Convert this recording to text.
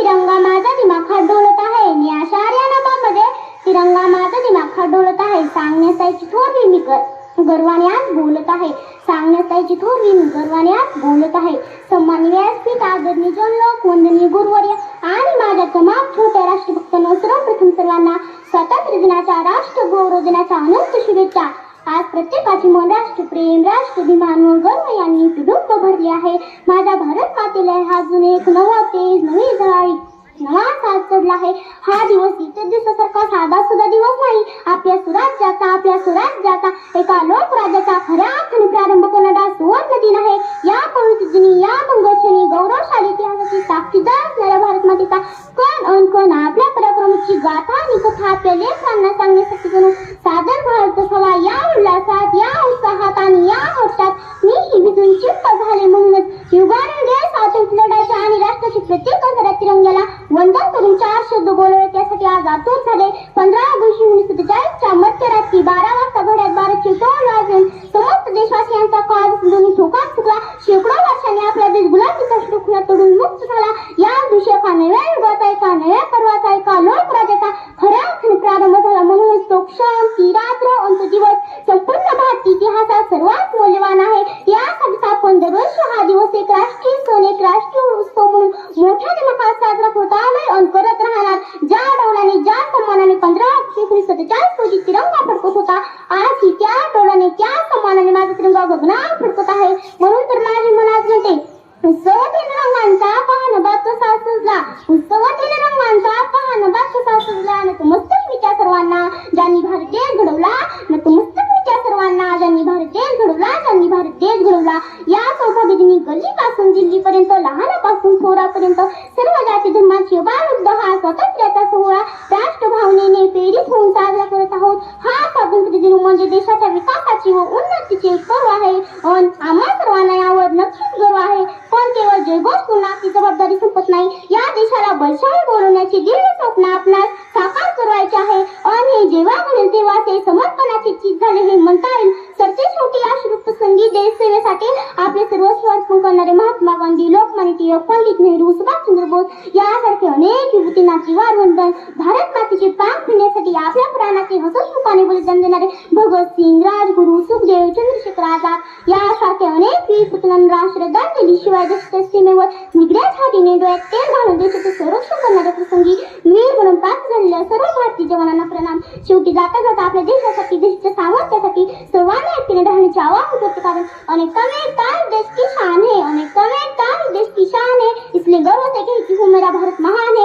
तिरंगा माझा दिमाखात डोलत आहे. मी अशा आर्यानामामध्ये तिरंगा माझा दिमाखात डोलत आहे. सांगण्यासायची थोर मी गर्वाने आज बोलत आहे. सांगण्यासायची थोर मी गर्वाने आज बोलत आहे. सन्मानी व्यासपीठ आदरणीय जनलोक वंदनीय गुरुवर्य आणि माझ्या तमाम छोट्या राष्ट्रभक्तांनो सर्वप्रथम सर्वांना स्वातंत्र्य दिनाच्या राष्ट्र गौरव दिनाच्या अनंत शुभेच्छा. आज प्रत्येकाची मन राष्ट्रप्रेम राष्ट्राभिमान व गर्व यांनी तुडुंब भरले आहे. माझ्या भारत मातेला हा जुने एक नवा तेज नवी झळाळी नवा साज चढला आहे. हा दिवस इतर दिवसासारखा साधा सुद्धा दिवस नाही. आपल्या सुराज्याचा आपल्या सुराज्याचा एका लोकराज्याचा खऱ्या अर्थाने प्रारंभ करणारा सुवर्ण दिन आहे. या पवित्र दिनी या मंगळक्षणी गौरवशाली इतिहासाची साक्षीदार असणाऱ्या भारत मातेचा. कण अनकण आपल्या पराक्रमाची गाथा आणि कथा आपल्या लेखकांना सांगण्यासाठी करून सादर भारत हवा या उल्हासात या उत्साहात आवडतात मी ही भिजून चिप्प झाले म्हणूनच युगाने स्वातंत्र्य लढायच्या आणि राष्ट्राची प्रत्येक अंतरात तिरंग्याला वंदन करून चार शब्द बोलवले त्यासाठी आज आतुर झाले. पंधरा ऑगस्ट एकोणीसशे सत्तेचाळीसच्या मध्यरात्री बारा वाजता घड्यात बाराचे टोल वाजून समस्त देशवासियांचा काळ दोन्ही ठोकात चुकला शेकडो वर्षांनी आपला देश गुलाबी शुक्र तोडून मुक्त झाला. या दिवशी एका नव्या युगाचा एका नव्या पर्वाचा एका लोकराज्याचा खऱ्या अर्थाने प्रारंभ झाला. म्हणूनच तो क्षण ती रात्र अंत दिवस संपूर्ण भारतीय इतिहासात सर्वात हा दिवस एक राष्ट्रीय सण एक राष्ट्रीय उत्सव म्हणून मोठ्या दिमाखात साजरा होत आलाय आणि करत राहणार. ज्या डोळ्याने ज्या सन्मानाने पंधरा ऑगस्ट एकोणीसशे सत्तेचाळीस रोजी तिरंगा फडकत होता आज ही त्या डोळ्याने त्या सन्मानाने माझा तिरंगा गगनात फडकत आहे. म्हणून तर माझी मनात म्हणते उत्सवातील रंगांचा पाहणं बात कसा सजला उत्सवातील रंगांचा पाहणं बात कसा सजला नतमस्तक मी त्या सर्वांना. ज्यांनी भारतीय घडवला नतमस्तक स्वातंत्र्याचा सोहळा राष्ट्रभावनेने प्रेरित होऊन साजरा करत आहोत. हा स्वातंत्र्य दिन म्हणजे देशाच्या विकासाची व उन्नतीचे पर्व आहे. अन आम्हा सर्वांना यावर नक्कीच गर्व आहे. पण केवळ जयघोष करून आपली जबाबदारी संपत नाही. या देशाला बलशाही बोलवण्याची दीर्घ स्वप्न आपणास संगीत देशसेवेसाठी आपले सर्वस्व अर्पण करणारे महात्मा गांधी लोकमान्य टिळक पंडित नेहरू सुभाषचंद्र बोस यासारखे अनेक विभूतींना जीवार वंदन भारत मातेचे पान फिरण्यासाठी आपल्या प्राणाचे हसतमुखाने बलिदान देणारे भगतसिंग राजगुरू सुखदेव चंद्रशेखर आझाद यासारखे अनेक वीर पुतलांना श्रद्धांजली शिवाय देशाच्या सीमेवर निगड्या छातीने डोळ्यात तेल घालून देशाचे संरक्षण करणाऱ्या प्रसंगी वीर म्हणून पात्र झालेल्या सर्व भारतीय जवानांना प्रणाम. शेवटी जाता जाता आपल्या देशासाठी देशाच्या सामर्थ्यासाठी सर्वांना एकटीने राहण्याचे आवाहन करते अनेकता में एकता देश की शान है अनेकता में एकता देश की शान है. इसलिए गर्व से मेरा है मेरा भारत महान है।